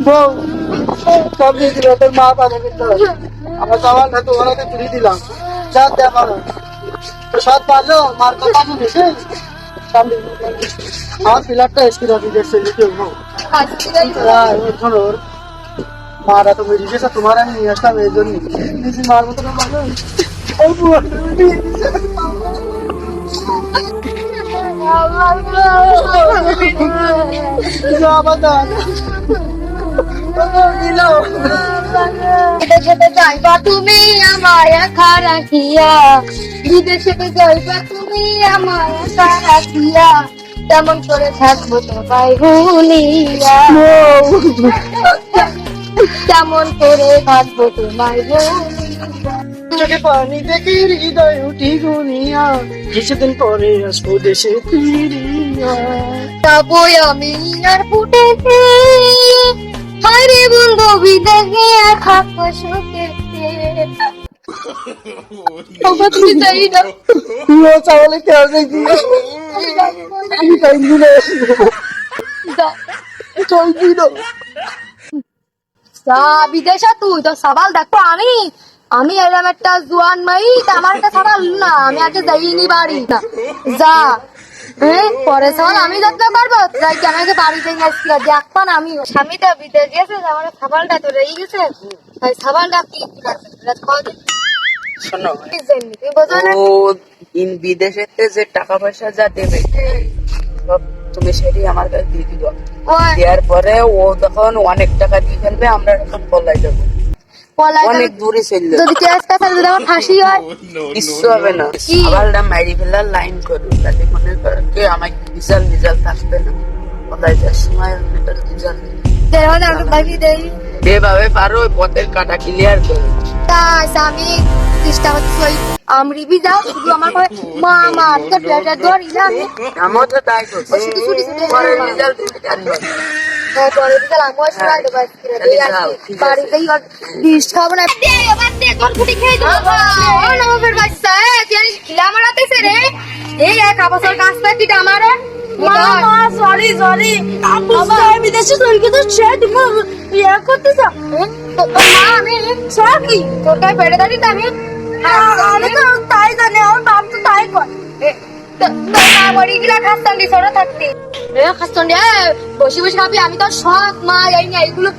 বউ সব মা পাবে কিন্তু আমার তো তুলে দিলাম যা দেখা তো সব পারল মার কথা শুনেছে আমার পিলারটা এসকিল অফিস এসছে দিতে বউ এখন ওর মারা তো বেরিয়ে তোমার আমি নিয়ে আসলাম এই জন্য নিজে মার মতো যাইবা তুমি আমায় একা রাখিয়া বিদেশেতে যাইবা তুমি আমায় একা রাখিয়া তেমন করে থাকব তোমায় ভুলিয়া তেমন করে থাকব তোমায় ভুলিয়া তোকে পানি দেখে হৃদয় উঠি গুনিয়া কিছুদিন পরে আসব দেশে ফিরিয়া। আমি আর ফুটেছে হারে বন্ধু বিদেশে আর থাকব সুখে তুমি না। চাওয়ালে আমি দিলে। দিল। বিদেশে তুই তো সবাল দেখো আমি। আমি এলাম একটা জুয়ান মাই আমার একটা না আমি আজকে যাইনি বাড়ি। না যা। হ্যাঁ পরে আমি যত্ন করব কি আমাকে বাড়িতে নিয়ে আসছিল দেখতাম আমি। স্বামীটা বিদেশ গেছে আমার তো রয়ে গেছে। তাই কি শোনো। তুমি বোঝো না। ও ইন বিদেশেতে যে টাকা পয়সা যা দেবে তুমি সেটি আমার কাছে দিয়ে দিবা। দেওয়ার পরে ও তখন অনেক টাকা দিয়ে ফেলবে আমরা তখন পলাই যাব অনেক দূরে চললে যদি কেস কাছে যদি আমার ফাঁসি হয় কিচ্ছু হবে না। কি? আবার ফেলার লাইন করবে তাতে মনে করো কে আমার রিজাল্ট রিজাল্ট থাকবে না। পলাই যাওয়ার সময় রিজাল্ট তাহলে আমাকে ভাবি দেই। যেভাবে পারো পথের কাটা ক্লিয়ার করো। তাই আমি চেষ্টা করছি ওই আমরি যাও শুধু আমার করে মা মা আজকে ডেটা ধরি না। আমি তো তাই করছি। শুধু রেজাল্ট পরে আমি তুই কি আমার তৈরি তো সে তুমি আমি সরি বসে বসে খাবি তো মা এই নিয়ে এইগুলো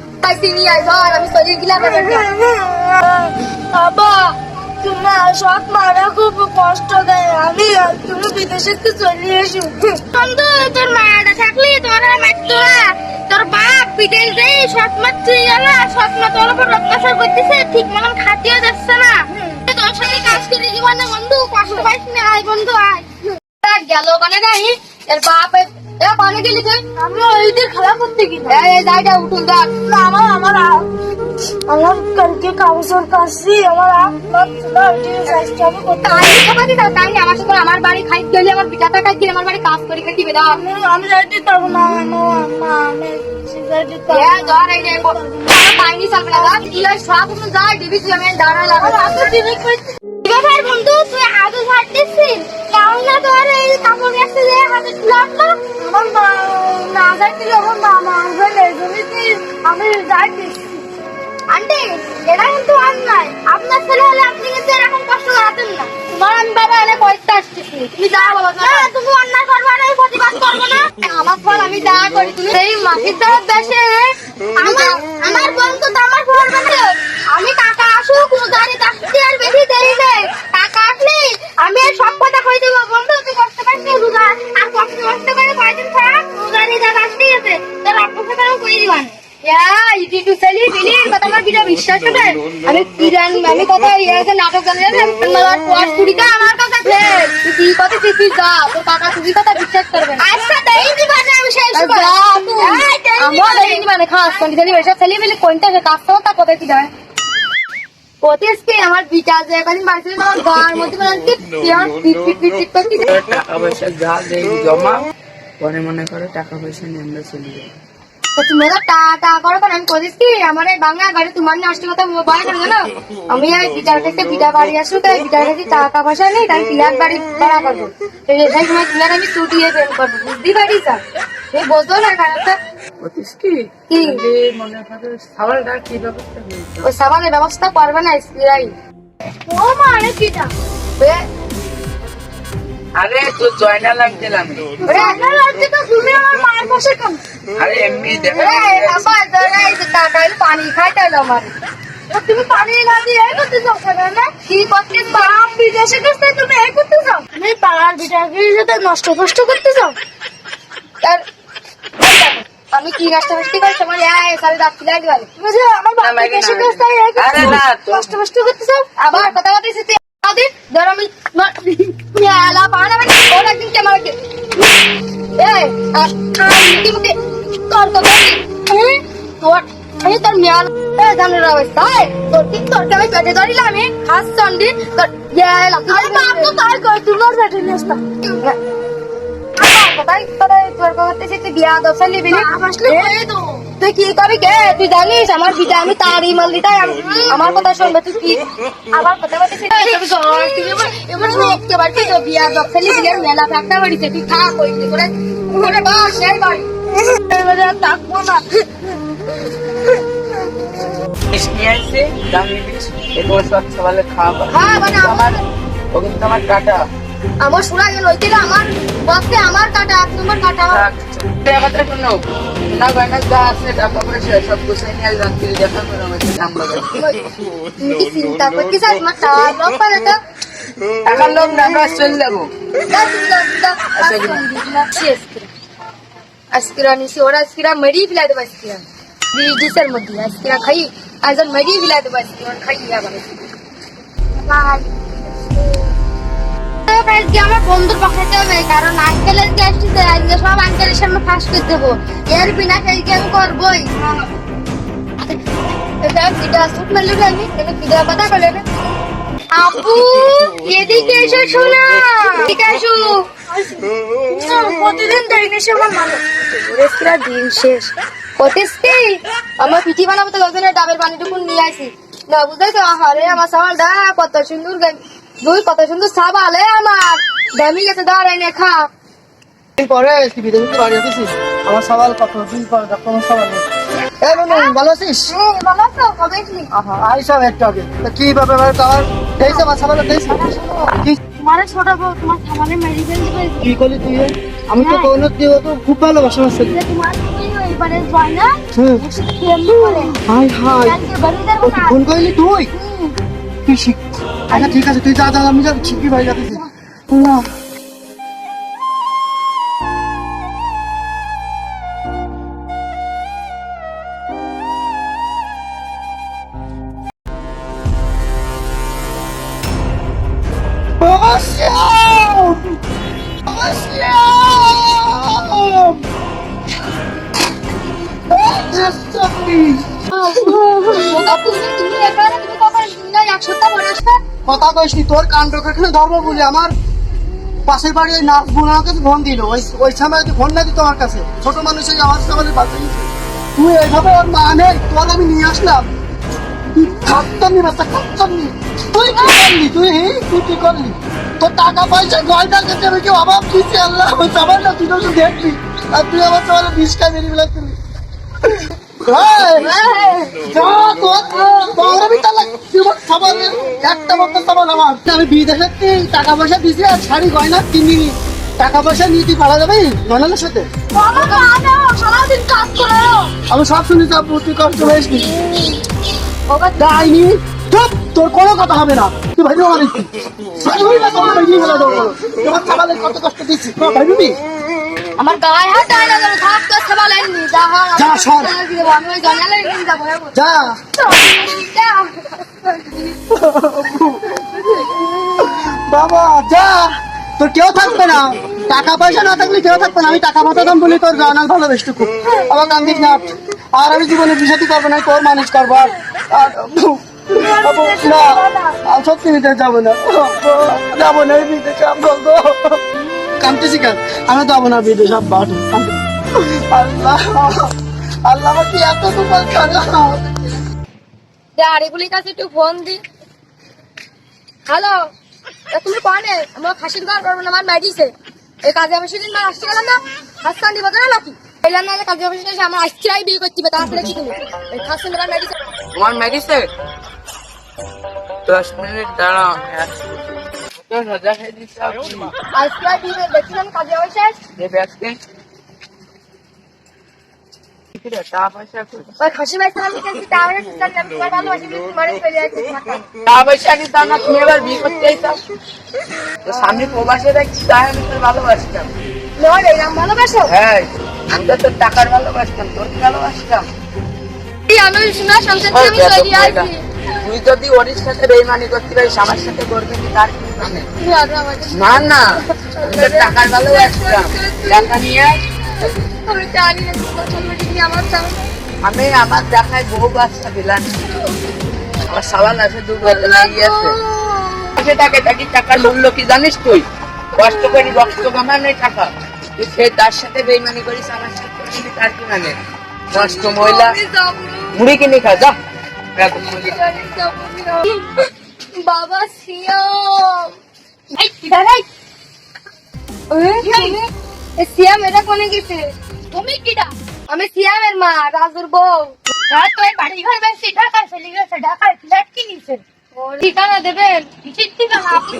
ধর আমি শরীর গিলা বাবা তোমার মারা খুব কষ্ট দেয় আমি তুমি বিদেশে তো চলে এসো। বন্ধু তোর মাটা থাকলে তোর আর মারতো তোর বাপ বিদেশ সৎ মা তোর উপর অত্যাচার করতেছে ঠিক মতন খাতিও যাচ্ছে না। তোর সাথে কাজ করে জীবনে বন্ধু কষ্ট পাইস না আয় বন্ধু আয়। গেল মানে যাই এর বাপ এ পানি দিলি তুই? আমি ওইদের খেলা করতে গেলাম। এই উঠুন না, আমার আমার আমার কালকে কাছে তাই সাথে বাড়ি খাই গেলে আমার বিটাটা খাই দিলে আমার বাড়ি কাজ করে খাই দিবে আমি যাইতে পারব না আমি যাইতে এ পারব ধর এই নে আমার বাইনি চলবে না দাও কি সব কিছু যায় দিবি তুই আমি দাঁড়ায় লাগা আগে দিনে করতে এবার বন্ধু তুই ছাড়তেছিস কারণ তোর এই কাপড় গেছে যে হাতে লাগল আমার মা না আমার মা আমি আন্টি এটা কিন্তু অন্যায়। আপনার ছেলে হলে আপনি কিন্তু এরকম কষ্ট করাতেন না। তোমার আমি বাবা এনে পয়সা আসতেছি। তুমি যা বাবা না তুমি অন্যায় করবে না প্রতিবাদ করব না। আমার ফল আমি যা করি তুমি এই মাসির দেশে আমার আমার বোন তো আমার ফল আমি টাকা আসুক রোজারি আসতে আর বেশি দেরি নেই। আমি সব কথা কই দেবো বন্ধু তুই কষ্ট পাচ্ছিস রোজা। আর কষ্ট কষ্ট করে কয়দিন থাক রোজারি যা আসতে গেছে তোর আপনার সাথে আমি কই দিবান কথা আমি কিরান আমি কথা নাটক জানি আমার কোয়াস কুড়িটা আমার কাছে আছে। তুই কথা তুই তুই যা তোর কাকা তুই কথা বিশ্বাস করবে না। আচ্ছা দেই দিবা আমি শেষ করে আমার দেই দিবা খাস কোন দিলি বেশা সেলি বিলি কোনটা কাজ তো তা কথা কি যায়? ওতেসকে আমার বিটা যে কদিন বাড়িতে আমার গার মধ্যে মানে কি পিট পিট পিট পিট করতে টাকা পয়সা যা দেই জমা পরে মনে করো টাকা পয়সা নিয়ে আমরা চলে তো তুমি তো করো কারণ আমি করিস কি আমার এই বাংলার বাড়ি তোমার নিয়ে আসতে কথা বলে করে জানো আমি এই বিটার থেকে বিটা বাড়ি আসব তাই বিটার কাছে টাকা পয়সা নেই তাই পিলার বাড়ি ভাড়া করব সেই সময় পিলার আমি চুটিয়ে প্রেম করব বুঝতে পারিস এই বোঝো না খারাপটা বলছিস কি? মনে কি ব্যবস্থা হয়েছে ওই সাবানের ব্যবস্থা করবে না স্প্রাই ও মা আরে কিটা? আরে তো জয়না লাগছিলাম রান্না লাগছে তো তুমি আমার মায়ের পাশে কেন? আরে এমনি দেখো এই বাবা দাঁড়া এই যে পানি খাইতে হলো আমার। তুমি পানি না দিয়ে এই করতে চাও না? কি করতে বাপ বিদেশে তুমি এই করতে আমি পাড়ার বিটাকে নষ্ট কষ্ট করতে চাও আমি কি গাছটা মিষ্টি করছি? আমার এই সারে দাঁত ফিলাই দিবালে তুমি যে আমার না, লাগে না, গেছে এই করতে আরে না, তো- কষ্ট করতে চাও আবার কথা কথা এসেছে আদি ধর আমি এলা পানা মানে ওর একদিন কেমন লাগে এই আর কি মুখে তোর তো বলি। তোর আমি তোর মেয়াল এ জানো রে অবস্থা। এই, তোর কি তোর কে পেটে ধরিলাম আমি খাস চন্ডি। তোর এলা আরে বাপ তো তার কর তোমার বেটে নেস্তা কোথায় কোথায় তোর করতেছি তুই বিয়া দশা নিবি তুই কি করবি কে? তুই জানিস আমার বিটা আমি তারই মাল দিতাই আমার কথা শুনবে তুই কি? আবার কথা বলতেছিস তুই এবার বিয়া মেলা ফ্যাক্টর বাড়িতে তুই খা কইতে করে করে বাস এই বাড়ি। এবারে থাকব না সব সকালে খাওয়া হ্যাঁ মানে আমার ও কিন্তু আমার কাটা আমার শোনা গেল ওইটা আমার বসে আমার কাটা এক নম্বর কাটা। আমার কথা শোনো। না গয়না যা আছে টাকা পয়সা সব গুছাই নিয়ে রাত্রি দেখা করে আমাকে দাম লাগাই তুমি কি চিন্তা করছিস আমার টাকা লোক পাবে তো টাকার লোক না আমরা চলে যাব। আজকিরা নিছি ওরা আজকিরা মেরি ফিলাই দেবো আজকিরা ডিসের মধ্যে আজকিরা খাই। আজকে মেরি ফিলাই দেবো আজকিরা খাই আবার আজকে আমার বন্ধুর হবে কারণ আঙ্কেলের সব আঙ্কেলের সামনে ফাঁস করে দেবো এর বিনা করবোই। দেয় আমার পিঠি বানাবো তো ডাবের পানিটুকু নিয়ে আসি না বুঝতেছো আরে আমার সাবালটা কত সুন্দর দুই কত সুন্দর সাবাল আমার। দামি গেছে দাঁড়াই নে খা। পরে কি বিদেশে বাড়ি আসিস। আমার সওয়াল কত দিন পর ভালো আছিস? হ্যাঁ ভালো তো কবে আহা আইসা একটু আগে। তা কি ব্যাপার ব্যাপার কার? দেইছে আমার সওয়াল দেইছে কি তোমার ছোট বউ তোমার খাবারে মেডিকেল দিবে কি করলি তুই এ? আমি তো কোনো দিও তো খুব ভালোবাসা আছে। তোমার এবারে না হাই ফোন করলি তুই? তুই শিখ আচ্ছা ঠিক আছে তুই যা যা আমি যা শিখবি ভাই যাতেছি না Awesome! Awesome! Awesome! কথা কইস নি, তোর কাণ্ড এখানে ধর্ম বলি? আমার পাশের বাড়ি ওই নাচ বোন আমাকে ফোন দিল। ওই ওই সময় ফোন না দিত আমার কাছে। ছোট মানুষের আমার সবাই বাঁচাই তুই এইভাবে ওর মা নেই তোর আমি নিয়ে আসলাম। তুই খাচ্ছাম নি বাচ্চা খাচ্ছাম তুই কি করলি? তুই হে? তুই কি করলি? তোর টাকা পয়সা গয়না কেটে আমি কি অভাব দিচ্ছি আল্লাহ। না তুই তো দেখলি। আর তুই আমার সবাই বিষ খাই বেরিয়ে বেলাচ্ছিলি আমি বিদেশে টাকা পয়সা দিছি আর শাড়ি গয়না টাকা পয়সা পালা যাবে ননালের সাথে? আমি সব শুনি তুই কষ্ট হয়েছি যাইনি তোর কোনো কথা হবে না। তুই ভাই আমার ভাই কত কষ্ট দিচ্ছি। ভাই আমার গায়ে হাত দেয় না যেন থাক তো লাইনি যা যা, সর। আমি ওই জানালে নিয়ে যাব যা। বাবা যা। তোর কেউ থাকবে না। টাকা পয়সা না থাকলে কেউ থাকবে না। আমি টাকা দাম বলি তোর জানাল ভালোবেসটু খুব আমার কান্দিস না। আর আমি জীবনে বিষাদি করব না তোর মানুষ করব আর। না। সত্যি বিদেশ যাব না। যাব না এই বিদেশে। গো কেন? আমি যাব না বিদেশ আব্বা কান্দতে- আল্লাহ আল্লাহ আমার কি এত তোমার আরেগুলির কাছে একটু ফোন দি। হ্যালো তুমি কনে? আমার খাসির ঘর করব না আমার মেডিসে এই কাজে অফিসে দিন মানে আসতে গেলাম না। হাসতান দিব না নাকি? এলাম না কাজে অফিসে এসে আমার আজকেই বিয়ে করতে হবে তারপরে কি তুমি এই খাসে মেরা মেডিসিন তোমার মেডিসিন দশ মিনিট দাঁড়াও সামনে প্রবাসে দেখছি তাই আমি তোর ভালোবাসতাম ভালোবাসো হ্যাঁ আমি তো তোর টাকার ভালোবাসতাম তোর ভালোবাসতাম এই আমি শোনা সংসার আমি চলে আসি তুই যদি ওর সাথে বেইমানি করতে পারিস আমার সাথে করবি তার কি মানে? না না টাকার ভালোবাসতাম টাকা নিয়ে আমি জানি না আমার আমি আমার দেখায় বহু বাচ্চা দিলাম আমার সবাল আছে দু বদলা গিয়েছে। সে টাকা টাকি টাকার মূল্য কি জানিস তুই? কষ্ট করি রক্ত কামানোর টাকা। তুই সে তার সাথে বেইমানি করিস আমার সাথে তার কি মানে? নষ্ট মহিলা মুড়ি কিনে খা যা। বাবা সিয়াম। সিয়াম এটা কোনে গেছে? তুমি কিডা? আমি সিয়ামের মা রাজুর বউ। হ্যাঁ তো এই বাড়ি ঘর বেশি ঢাকায় চলে গেছে ঢাকায় ফ্ল্যাট কিনেছে ঠিকানা দেবেন? ঠিকানা? আপনি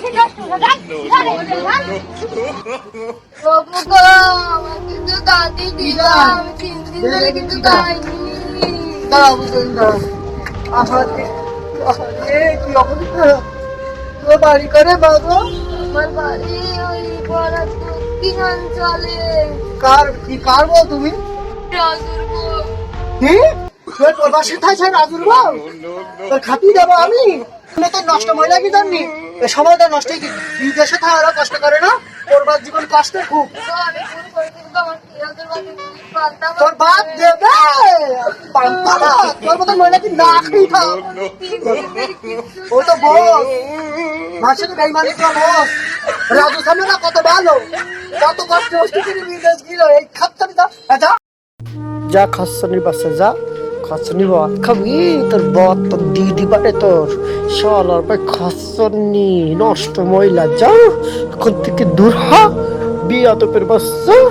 গো আমার কিন্তু দাদি দিলাম কিন্তু খাইনি। দাঁড়াও কি অবস্থা? তোর বাড়ি করে বাবা? আমার বাড়ি ওই বড় দক্ষিণ অঞ্চলে কার কি কার বল তুমি? রাজুর বউ। কি? তোর প্রবাসী থাকছে রাজুর বউ? তোর খাতি দেবো আমি? তুমি তো নষ্ট মহিলা কি জাননি এ সময়টা নষ্ট কি বিদেশে থাকা কষ্ট করে না? তোর জীবন কষ্ট খুব। করে তোর বাপ দেবে। তোর মতো মহিলা কি না খেয়ে থাক ও তো বস। মাসে তো বেইমানি তো বস। রাজু সামনে না, কত ভালো। কত কষ্ট হচ্ছে তিনি বিদেশ গেল এই খাচ্ছানি যা। যা। খাচ্ছানির বাসে যা। খাচ্ছানি ভাত খাবি? তোর বত তোর দিদি বাড়ে তোর। শালার ভাই খসনি নষ্ট মহিলা যাও। এখন থেকে দূর হ। বিয়া তোপের বাচ্চা।